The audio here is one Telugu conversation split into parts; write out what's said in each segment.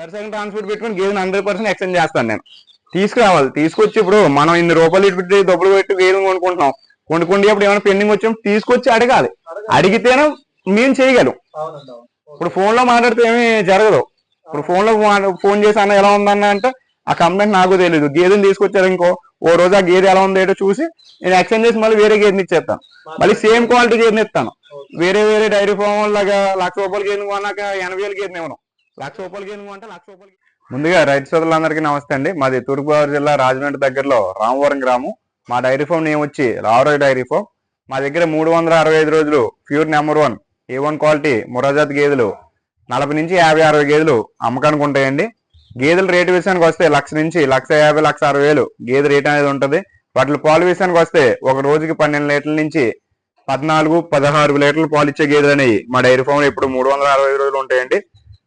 సరిసగం ట్రాన్స్పోర్ట్ పెట్టుకుని గేదెని హండ్రెడ్ పర్సెంట్ ఎక్స్చేంజ్ చేస్తాను నేను. తీసుకురావాలి. తీసుకొచ్చి ఇప్పుడు మనం ఇన్ని రూపాయలు ఇటు పెట్టి డబ్బులు పెట్టి గేదెని కొనుక్కుంటున్నాం. కొనుక్కుంటే అప్పుడు ఏమైనా పెండింగ్ వచ్చినప్పుడు తీసుకొచ్చి అడగాలి. అడిగితేనే మేము చేయగలం. ఇప్పుడు ఫోన్లో మాట్లాడితే ఏమీ జరగదు. ఇప్పుడు ఫోన్లో ఫోన్ చేసి అన్న ఎలా ఉందన్న అంటే ఆ కంప్లైంట్ నాకు తెలియదు గేదెని తీసుకొచ్చారు ఇంకో ఓ రోజు ఆ గేదె ఎలా ఉందో ఏంటో చూసి నేను ఎక్స్చేంజ్ చేసి మళ్ళీ వేరే గేదెని ఇచ్చేస్తాను. మళ్ళీ సేమ్ క్వాలిటీ గేదెని ఇస్తాను. వేరే వేరే డైరీ ఫామ్ లాగా లక్ష రూపాయలు గేదెని కొన్నాక ఎనభై వేలు గేదెని ఇవ్వను. లక్ష రూపాయలు గేదెని లక్ష రూపాయలు ముందుగా రైతు సోదరులందరికీ నమస్తే అండి. మాది తూర్పుగోదావరి జిల్లా రాజమండ్రి దగ్గరలో రామవరం గ్రామం. మా డైరీ ఫామ్ నేమ్ వచ్చి రావరాయ్ డైరీ ఫామ్. మా దగ్గర మూడు వందల అరవై ఐదు రోజులు pure number one A one quality మురాజాతి గేదెలు నలభై నుంచి యాభై అరవై గేదెలు అమ్మకానికి ఉంటాయండి. గేదెల రేటు విషయానికి వస్తే లక్ష నుంచి లక్ష యాభై లక్ష అరవై వేలు గేదె రేట్ అనేది ఉంటుంది. వాటి పాలు విషయానికి వస్తే ఒక రోజుకి పన్నెండు లీటర్ల నుంచి పద్నాలుగు పదహారు లీటర్లు పాలు ఇచ్చే గేదెలు అనేవి మా డైరీ ఫామ్లో ఇప్పుడు మూడు వందల అరవై రోజులు ఉంటాయండి.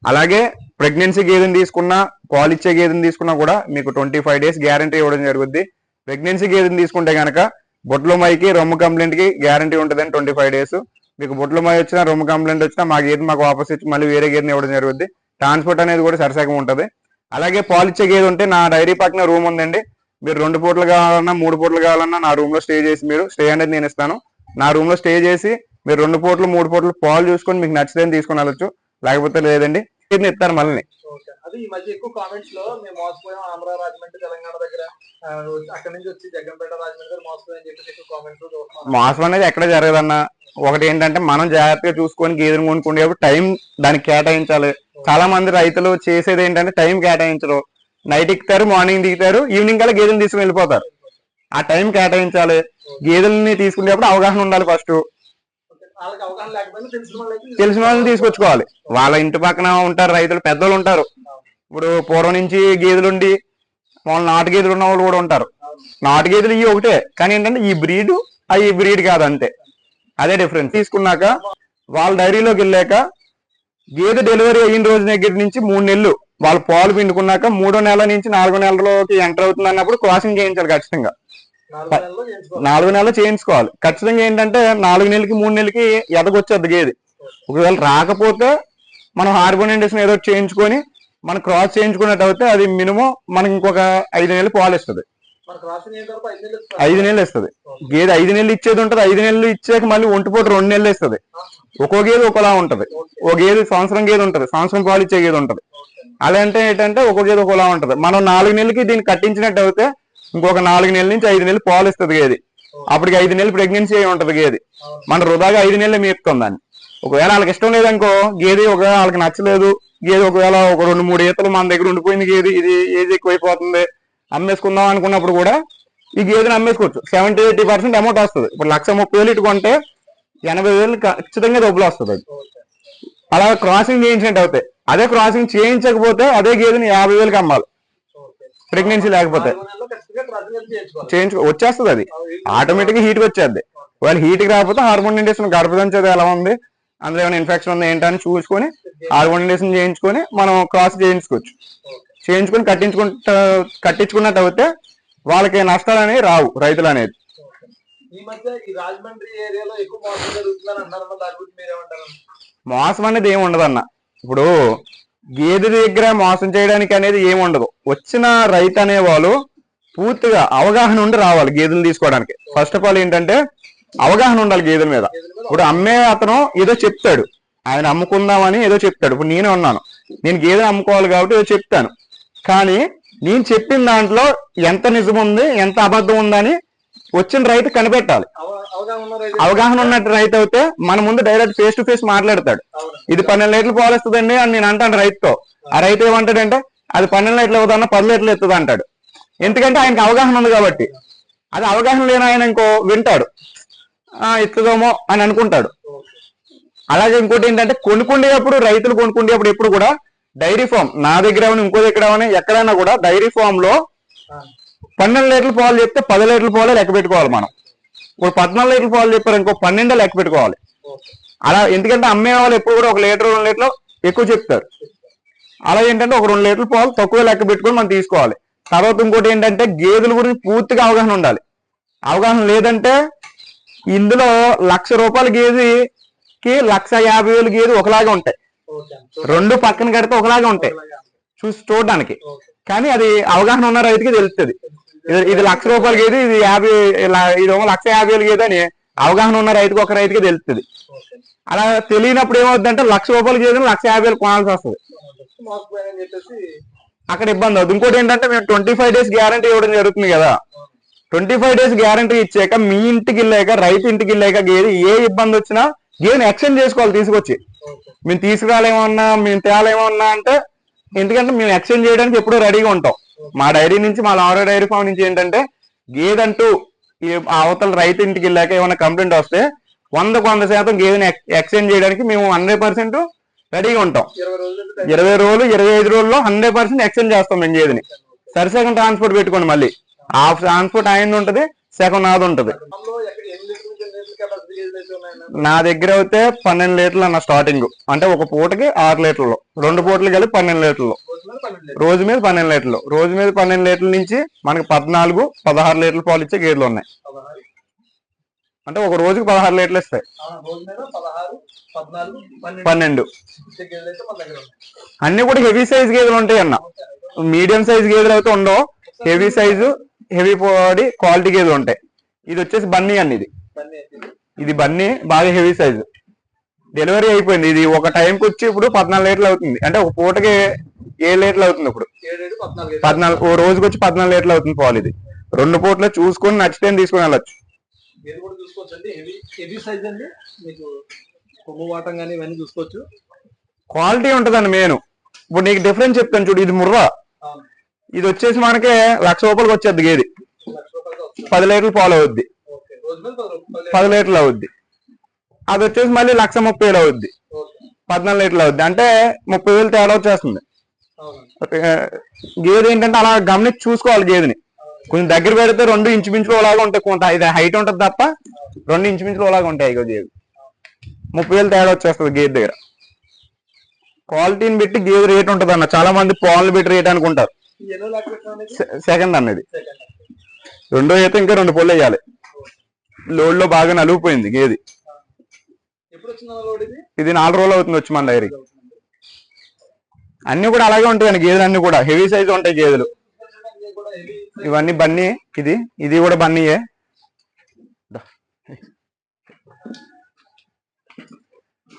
అలాగే ప్రెగ్నెన్సీ గేదెని తీసుకున్నా పాలు ఇచ్చే గేదెని తీసుకున్నా కూడా మీకు ట్వంటీ ఫైవ్ డేస్ గ్యారంటీ ఇవ్వడం జరుగుద్ది. ప్రెగ్నెన్సీ గేదెని తీసుకుంటే కనుక బొట్లమాయికి మైకి రొమ్ము కంప్లైంట్కి గ్యారంటీ ఉంటుందని ట్వంటీ ఫైవ్ డేస్ మీకు బొట్లమాయి మై వచ్చినా రొమ్ము కంప్లైంట్ వచ్చినా మా గేదె మాకు వాపస్ ఇచ్చి మళ్ళీ వేరే గేదెని ఇవ్వడం జరుగుద్ది. ట్రాన్స్పోర్ట్ అనేది కూడా సరసగా ఉంటుంది. అలాగే పాలిచ్చే ఇచ్చే గేదె ఉంటే నా డైరీ పక్కన రూమ్ ఉందండి. మీరు రెండు పూటలు కావాలన్నా మూడు పూటలు కావాలన్నా నా రూమ్లో స్టే చేసి మీరు స్టే అనేది నేను ఇస్తాను. నా రూమ్లో స్టే చేసి మీరు రెండు పూటలు మూడు పూటలు పాలు చూసుకొని మీకు నచ్చితే తీసుకుని వెళ్ళొచ్చు. లేకపోతే లేదండి గేదెని ఇస్తాను మళ్ళీ అది ఈ మధ్య ఎక్కువ కామెంట్స్లో మేము మోసపోయాం ఆంధ్ర రాజమండ్రి తెలంగాణ దగ్గర. అక్కడ నుంచి వచ్చి జగ్గంపేట రాజమండ్రి దగ్గర మోసపోయాం అని చెప్పేసి ఎక్కువ కామెంట్స్ మోసం అనేది ఎక్కడ జరగదన్న. ఒకటి ఏంటంటే మనం జాగ్రత్తగా చూసుకొని గేదెను కొనుక్కునేప్పుడు టైం దానికి కేటాయించాలి. చాలా మంది రైతులు చేసేది ఏంటంటే టైం కేటాయించరు. నైట్ ఎక్కుతారు మార్నింగ్ దిగుతారు ఈవినింగ్ కల్లా గేదెని తీసుకుని వెళ్ళిపోతారు. ఆ టైం కేటాయించాలి. గేదెల్ని తీసుకునేప్పుడు అవగాహన ఉండాలి ఫస్ట్ ఓకే. వాళ్ళకి అవగాహన లేకపోయినా తెలిసిన వాళ్ళని తీసుకొచ్చుకోవాలి. వాళ్ళ ఇంటి పక్కన ఉంటారు రైతులు పెద్దలు ఉంటారు. ఇప్పుడు పూర్వం నుంచి గేదెలుండి వాళ్ళు నాటు గేదెలు ఉన్న వాళ్ళు కూడా ఉంటారు. నాటు గేదెలు ఇవి ఒకటే. కానీ ఏంటంటే ఈ బ్రీడ్ అవి బ్రీడ్ కాదు అంతే. అదే డిఫరెన్స్ తీసుకున్నాక వాళ్ళ డైరీలోకి వెళ్ళాక గేదె డెలివరీ అయిన రోజు దగ్గర నుంచి మూడు నెలలు వాళ్ళు పాలు పిండుకున్నాక మూడో నెల నుంచి నాలుగో నెలలోకి ఎంటర్ అవుతుంది అన్నప్పుడు క్రాసింగ్ చేయించాలి ఖచ్చితంగా. నాలుగు నెలలు చేయించుకోవాలి. ఖచ్చితంగా ఏంటంటే నాలుగు నెలలకి మూడు నెలలకి ఎదగొచ్చేది గేదె. ఒకవేళ రాకపోతే మనం హార్మోన్ ఇండక్షన్ ఏదో చేయించుకొని మనం క్రాస్ చేయించుకున్నట్టు అయితే అది మినిమం మనకి ఇంకొక ఐదు నెలలు పాలు ఇస్తుంది. మనకు రాసిన ఏం తరపు ఐదు నెలలు ఇస్తుంది. గేదె ఐదు నెలలు ఇచ్చేది ఉంటుంది ఐదు నెలలు ఇచ్చాక మళ్ళీ ఒంటిపోటు రెండు నెలలు ఇస్తుంది. ఒక్కో గేదె ఒకలా ఉంటది. ఓ గేదె సంవత్సరం గేదె ఉంటది సంవత్సరం పాలు ఇచ్చే గేదె ఉంటది. అలా అంటే ఏంటంటే ఒక్కో గేదె ఒకలా ఉంటది. మనం నాలుగు నెలలకి దీన్ని కట్టించినట్టు అయితే ఇంకొక నాలుగు నెలల నుంచి ఐదు నెలలు పాలు ఇస్తుంది గేది. అప్పటికి ఐదు నెలలు ప్రెగ్నెన్సీ అయి ఉంటది గేది. మన వృధాగా ఐదు నెలలు మేపుతుంది దాన్ని. ఒకవేళ వాళ్ళకి ఇష్టం లేదనుకో గేదె ఒకవేళ వాళ్ళకి నచ్చలేదు గేదె ఒకవేళ ఒక రెండు మూడు ఈతలు మన దగ్గర ఉండిపోయింది గేదె ఇది ఏది ఎక్కువైపోతుంది అమ్మేసుకుందాం అనుకున్నప్పుడు కూడా ఈ గేదెని అమ్మేసుకోవచ్చు. సెవెంటీ ఎయిటీ పర్సెంట్ అమౌంట్ వస్తుంది. ఇప్పుడు లక్ష ముప్పై వేలు ఇటు ఎనభై వేలు ఖచ్చితంగా డబ్బులు వస్తుంది అది. అలా క్రాసింగ్ చేయించినట్టు అవుతాయి అదే క్రాసింగ్ చేయించకపోతే అదే గేదెని యాభై వేలకి అమ్మాలి. ప్రెగ్నెన్సీ లేకపోతే నాలుగు నెలల్లో ఖచ్చితంగా క్రాసింగ్ అయితే చేయించుకోవాలి చేయించు వచ్చేస్తుంది అది ఆటోమేటిక్ హీట్ వచ్చేది ఒకవేళ హీట్ రాకపోతే హార్మోన్ ఇండేషన్ గర్భదంచేది ఎలా ఉంది? అందులో ఏమైనా ఇన్ఫెక్షన్ ఉంది ఏంటని చూసుకొని హార్మోన్ ఇండేషన్ చేయించుకొని మనం క్రాస్ చేయించుకోవచ్చు. చేయించుకొని కట్టించుకుంటా కట్టించుకున్నట్టు అయితే వాళ్ళకి నష్టాలు అనేవి రావు రైతులు అనేది. మోసం అనేది ఏమి ఉండదు అన్న ఇప్పుడు గేదె దగ్గర మోసం చేయడానికి అనేది ఏముండదు వచ్చిన రైతు అనేవాళ్ళు పూర్తిగా అవగాహన ఉండి రావాలి గేదెలు తీసుకోవడానికి. ఫస్ట్ ఆఫ్ ఆల్ ఏంటంటే అవగాహన ఉండాలి గేదెల మీద. ఇప్పుడు అమ్మే అతను ఏదో చెప్తాడు. ఆయన అమ్ముకుందామని ఏదో చెప్తాడు. ఇప్పుడు నేనే ఉన్నాను. నేను గేదె అమ్ముకోవాలి కాబట్టి ఏదో చెప్తాను. కానీ నేను చెప్పిన దాంట్లో ఎంత నిజం ఉంది ఎంత అబద్ధం ఉందని వచ్చిన రైతు కనిపెట్టాలి అవ- అవగాహన ఉన్న రైతు అవగాహన ఉన్నట్టు రైతు అయితే మన ముందు డైరెక్ట్ ఫేస్ టు ఫేస్ మాట్లాడతాడు. ఇది పన్నెండు లీటర్లు పాలు ఇస్తుందండి అని నేను అంటాను రైతుతో ఆ రైతు ఏమంటాడంటే అది పన్నెండు లీటర్లు అవుతుందన్న పది లీటర్లు ఇస్తుంది అంటాడు ఎందుకంటే ఆయనకి అవగాహన ఉంది కాబట్టి అది అవగాహన లేని ఆయన ఇంకో వింటాడు ఆ ఇస్తుందేమో అని అనుకుంటాడు. అలాగే ఇంకోటి ఏంటంటే కొనుక్కుండేటప్పుడు రైతులు కొనుక్కుండేటప్పుడు ఎప్పుడు కూడా డైరీ ఫామ్ నా దగ్గర ఇంకో దగ్గర ఎక్కడైనా కూడా డైరీ ఫామ్లో. పన్నెండు లీటర్ల పాలు చెప్తే పది లీటర్ల పాలే లెక్క పెట్టుకోవాలి మనం. ఇప్పుడు పద్నాలుగు లీటర్ల పాలు చెప్పారు ఇంకో పన్నెండే లెక్క పెట్టుకోవాలి. అలా ఎందుకంటే అమ్మే వాళ్ళు ఎప్పుడు కూడా ఒక లీటర్ రెండు లీటర్లు ఎక్కువ చెప్తారు. అలా ఏంటంటే ఒక రెండు లీటర్ల పాలు తక్కువ లెక్క పెట్టుకొని మనం తీసుకోవాలి. తర్వాత ఇంకోటి ఏంటంటే గేదెల గురించి పూర్తిగా అవగాహన ఉండాలి. అవగాహన లేదంటే ఇందులో లక్ష రూపాయల గేదెకి లక్ష యాభై వేలు గేదె ఒకలాగే ఉంటాయి. రెండు పక్కన కడితే ఒకలాగే ఉంటాయి. చూసి చూడడానికి. కానీ అది అవగాహన ఉన్న రైతుకి తెలుస్తుంది. ఇది లక్ష రూపాయల గేది ఇది యాభై ఇది లక్ష యాభై వేలు గేది అని అవగాహన ఉన్న రైతుకి ఒక రైతుకి తెలుస్తుంది. అలా తెలియనప్పుడు ఏమవుతుందంటే లక్ష రూపాయల గేదెని లక్ష యాభై వేలు కొనాల్సి వస్తుంది. అక్కడ ఇబ్బంది అవుతుంది. ఇంకోటి ఏంటంటే మేము ట్వంటీ ఫైవ్ డేస్ గ్యారంటీ ఇవ్వడం జరుగుతుంది కదా. ట్వంటీ ఫైవ్ డేస్ గ్యారంటీ ఇచ్చాక మీ ఇంటికి వెళ్ళాక రైతు ఇంటికి వెళ్ళాక గేది ఏ ఇబ్బంది వచ్చినా గేదెని ఎక్స్చేంజ్ చేసుకోవాలి తీసుకొచ్చి. మేము తీసుకురాలేమన్నా మేము తేలేమన్నా అంటే ఎందుకంటే మేము ఎక్స్చేంజ్ చేయడానికి ఎప్పుడూ రెడీగా ఉంటాం. మా డైరీ నుంచి మా లారీ డైరీ ఫామ్ నుంచి ఏంటంటే గేదంటూ ఈ అవతల రైతు ఇంటికి వెళ్ళాక ఏమైనా కంప్లైంట్ వస్తే వందకు వంద శాతం గేదెని ఎక్స్చేంజ్ చేయడానికి మేము హండ్రెడ్ పర్సెంట్ రెడీగా ఉంటాం. ఇరవై రోజులు ఇరవై ఐదు రోజుల్లో హండ్రెడ్ పర్సెంట్ ఎక్స్చేంజ్ చేస్తాం మేము గేదెని. సరిసగం ట్రాన్స్పోర్ట్ పెట్టుకోండి మళ్ళీ. హాఫ్ ట్రాన్స్పోర్ట్ ఆయన ఉంటది సగం నాది ఉంటది అందులో ఎక్కడ ఎన్ని లీటర్ల నుంచి ఎన్ని లీటర్ల కెపాసిటీ గేదెలు అయితే ఉన్నాయన్న నా దగ్గర అయితే పన్నెండు లీటర్లు అన్న స్టార్టింగ్ అంటే ఒక పూటకి ఆరు లీటర్లు. రెండు పూటలు కలిపి పన్నెండు లీటర్లు. రోజు మీద పన్నెండు లీటర్లు. రోజు మీద పన్నెండు లీటర్ల నుంచి మనకి పద్నాలుగు పదహారు లీటర్లు పాలు ఇచ్చే గేదెలు ఉన్నాయి. అంటే ఒక రోజుకి పదహారు లీటర్లు ఇస్తాయి. పన్నెండు. అన్ని కూడా హెవీ సైజ్ గేదెలు ఉంటాయి అన్న. మీడియం సైజ్ గేదెలు అయితే ఉండవు. Heavy size heavy body quality గేదెలు ఉంటాయి. ఇది వచ్చేసి బన్నీ అన్ని ఇది. ఇది బన్నీ బాగా హెవీ సైజు. డెలివరీ అయిపోయింది. ఇది ఒక టైంకి వచ్చి ఇప్పుడు పద్నాలుగు లీటర్లు అవుతుంది. అంటే ఒక పూటకి ఏడు లీటర్లు అవుతుంది ఇప్పుడు. పద్నాలుగు ఓ రోజుకి వచ్చి పద్నాలుగు లీటర్లు అవుతుంది పాలు ఇది. రెండు పూటలు చూసుకొని నచ్చితే తీసుకొని వెళ్ళొచ్చు. క్వాలిటీ ఉంటుందండి మెయిన్. ఇప్పుడు నీకు డిఫరెన్స్ చెప్తాను చూడు. ఇది ముర్రా. ఇది వచ్చేసి మనకి లక్ష రూపాయలకి వచ్చేది గేది. పది లీటర్లు పాలు అవుద్ది. పది లీటర్లు అవుద్ది. అది వచ్చేసి మళ్ళీ లక్ష ముప్పై వేలు అవుద్ది. పద్నాలుగు లీటర్లు అవుద్ది. అంటే ముప్పై వేలు తేడా వచ్చేస్తుంది. గేదె ఏంటంటే అలా గమనించి చూసుకోవాలి గేదెని. కొంచెం దగ్గర పెడితే రెండు ఇంచుమించులు అలాగా ఉంటాయి. కొంత ఇది హైట్ ఉంటుంది తప్ప రెండు ఇంచుమించులు అలాగా ఉంటాయి గేదె. ముప్పై వేలు తేడా వచ్చేస్తుంది గేదె దగ్గర. క్వాలిటీని బట్టి గేదె రేట్ ఉంటుంది అన్న. చాలా మంది పాలు పెట్టి రేట్ అనుకుంటారు. సెకండ్ అన్నది. రెండో అయితే ఇంకా రెండు పొల్లు వేయాలి. లోడ్లో బాగా నలిగిపోయింది గేది. ఇది? నాలుగు రోజులు అవుతుంది వచ్చి మన డైరీ అన్ని కూడా అలాగే ఉంటాయండి గేదెలు అన్ని కూడా. హెవీ సైజ్ ఉంటాయి గేదెలు. ఇవన్నీ బన్నీ ఇది ఇది కూడా బన్నీయే.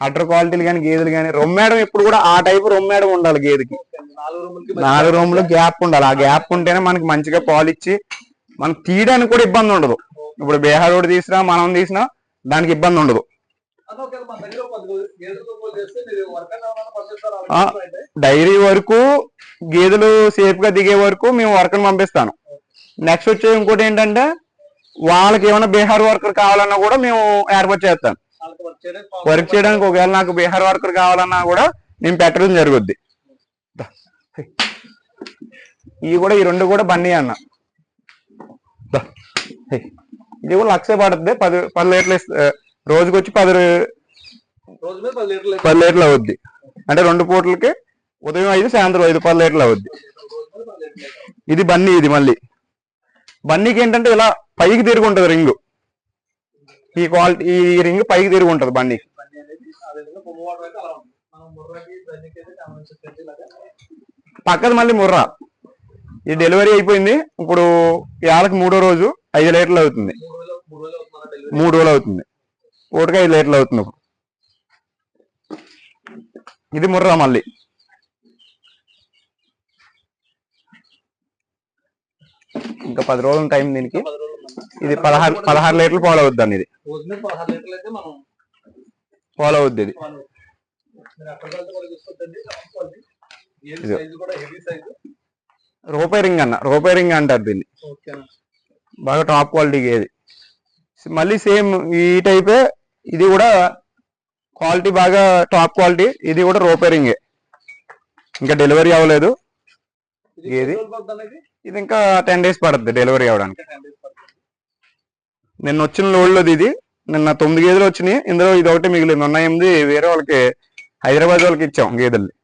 అటర్ క్వాలిటీలు కానీ గేదెలు కానీ రొమ్మేడం ఇప్పుడు కూడా ఆ టైపు రొమ్మేడం ఉండాలి గేదెకి. నాలుగు రూములు గ్యాప్ ఉండాలి. ఆ గ్యాప్ ఉంటేనే మనకి మంచిగా పాలు ఇచ్చి మనం తీయడానికి కూడా ఇబ్బంది ఉండదు. ఇప్పుడు బీహార్ రోడ్ తీసినా మనం తీసినా దానికి ఇబ్బంది ఉండదు. డైరీ వరకు గేదెలు సేఫ్గా దిగే వరకు మేము వర్కర్ పంపిస్తాను. నెక్స్ట్ వచ్చే ఇంకోటి ఏంటంటే వాళ్ళకి ఏమైనా బీహార్ వర్కర్ కావాలన్నా కూడా మేము ఏర్పాటు చేస్తాను. వర్క్ చేయడానికి ఒకవేళ నాకు బీహార్ వర్కర్ కావాలన్నా కూడా నేను పెట్టడం జరుగుద్ది. ఇవి కూడా ఈ రెండు కూడా బన్నీ అన్న. ఇది కూడా లక్ష పడుతుంది. పది పది లీటర్లు రోజుకి వచ్చి పది పది లీటర్లు అవుద్ది. అంటే రెండు పూటలకి ఉదయం ఐదు సాయంత్రం ఐదు పది లీటర్లు అవుద్ది. ఇది బన్నీ ఇది మళ్ళీ. బన్నీకి ఏంటంటే ఇలా పైకి తిరిగి ఉంటుంది రింగ్. ఈ క్వాలిటీ ఈ రింగ్ పైకి తిరిగి ఉంటుంది. బన్నీకి పక్కది మళ్ళీ ముర్రా. ఇది డెలివరీ అయిపోయింది. ఇప్పుడు ఏళ్ళకి మూడో రోజు ఐదు లీటర్లు అవుతుంది. మూడు రోజులు అవుతుంది. పూటకి ఐదు లీటర్లు అవుతుంది ఇప్పుడు. ఇది ముర్రా మళ్ళీ. ఇంకా పది రోజుల టైం దీనికి. ఇది పదహారు పదహారు లీటర్లు ఫాలో అవుద్ది అండి ఇది. ఫాలో అవుద్ది ఇది. రూపాయి రింగ్ అన్న రూపాయి రింగ్ అంటారు దీన్ని. బాగా టాప్ క్వాలిటీ ఏది మళ్ళీ సేమ్ ఈ టైపే ఇది కూడా క్వాలిటీ బాగా టాప్ క్వాలిటీ ఇది కూడా రూపాయి రింగే ఇంకా డెలివరీ అవ్వలేదు. ఇది ఏది? ఇంకా టెన్ డేస్ పడుతుంది డెలివరీ అవ్వడానికి. ఇంకా 10 days పడుతుంది. నిన్న వచ్చిన లోడ్లోది ఇది నిన్న తొమ్మిది గేదెలు వచ్చినాయి. ఇందులో ఇది ఒకటి మిగిలింది. ఉన్న ఎనిమిది వేరే వాళ్ళకి హైదరాబాద్ వాళ్ళకి ఇచ్చాం గేదెల్ని.